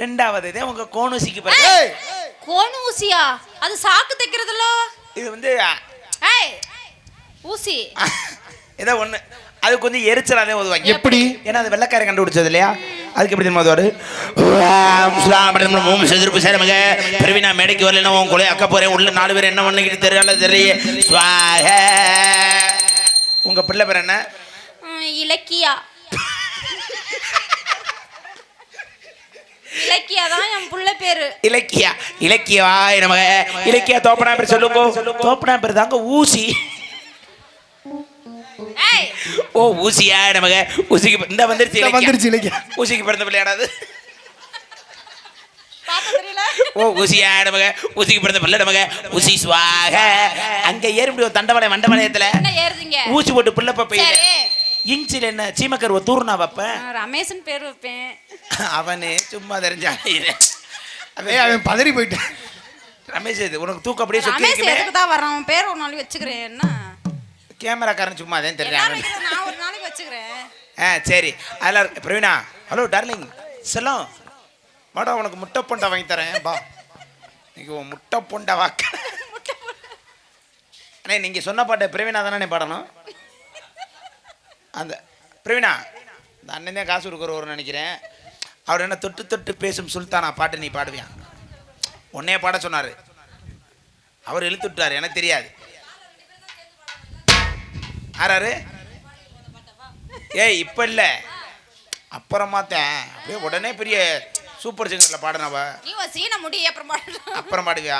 ரெண்டாவது இதே உங்க கோணுசிக்கு பாருங்க. ஏய், கோணு ஊசியா அது சாக்கு தைக்கிறதுல? இது வந்து ஏய் ஊசி. ஏதோ ஒண்ணு. அது கொஞ்சம் எரிச்சலாதே ஓதுவாங்க. எப்படி? ஏன்னா அது வெள்ளக்காரன் கண்டுபிடிச்சது இல்லையா? அதுக்கு எப்படி தெரியுமா ஓதுவாரு? ஓம் செதிர்ப்பு சேரமக பிரவீனா மேடைக்கு வரலன்னா உன் கொலை அக்க போறேன். உள்ள நாலு பேர் என்ன பண்ணிக்கிட்டு தெரியல தெரிய. சுவாக உங்க பிள்ளை பேர் என்ன? இலக்கியா. இலக்கியா தான் என் புள்ள பேரு. இலக்கியா இலக்கியவா நமக. இலக்கியா தோப்பனா பேர் சொல்லுங்க. தோப்பனா பேர் தாங்க ஊசி. ஏய். ஓ ஊசியா நமக? ஊசிக்கு இந்த வந்துருச்சு. வந்துருச்சு இலக்கியா. ஊசிக்கு பிறந்த பிள்ளையாடாது ஓ ஊசியா நமக? ஊசிக்கு பிறந்த பிள்ளை நமக. ஊசி சுவாக. அங்க ஏறி முடியும் தண்டவாளம் மண்டவாளயத்துல என்ன ஏறுதீங்க? ஊசி போட்டு பிள்ளை பப்பையில இன்ச்சில் என்ன சீமக்கருவ தூர்னா வைப்பேன் ரமேஷன் பேர் வைப்பேன். அவனே சும்மா தெரிஞ்சான் ஏய், அவன் பதறி போயிட்டான் ரமேஷ் இது உனக்கு தூக்கம் அப்படியே சுத்தி ரமேஷ் இருக்குமே. எதுக்கு தான் வர்றான்? அவன் பேர் ஒரு நாளைக்கு வச்சுக்கிறேன். என்ன? கேமராக்காரன் சும்மா அதே வைக்கிறது நான் ஒரு நாளைக்கு வச்சுக்கிறேன். ஆ சரி. அதெல்லாம் இருக்கு. பிரவீனா ஹலோ டார்லிங் செல்லம். வாடா உனக்கு முட்டை பொண்டை வாங்கி தரேன். பா நீங்க உன் முட்டை பொண்டை வாக்க. அண்ணே நீங்க சொன்ன பாட்டை பிரவீனா தானே பாடணும்? அந்த பிரவீனா இந்த அண்ணன் தான் காசு கொடுக்குறவர்னு நினைக்கிறேன். அவர் என்ன தொட்டு தொட்டு பேசும் சுல்தானா பாட்டு நீ பாடுவியா? உன்னைய பாட சொன்னாரு. அவர் இழுத்து விட்டாரு எனக்கு தெரியாது. ஆறாரு ஏய் இப்ப இல்ல. அப்புறமா தான். அப்படியே உடனே பெரிய சூப்பர் சிங்கர்ல பாடினவ. அப்புறம் பாடுவியா?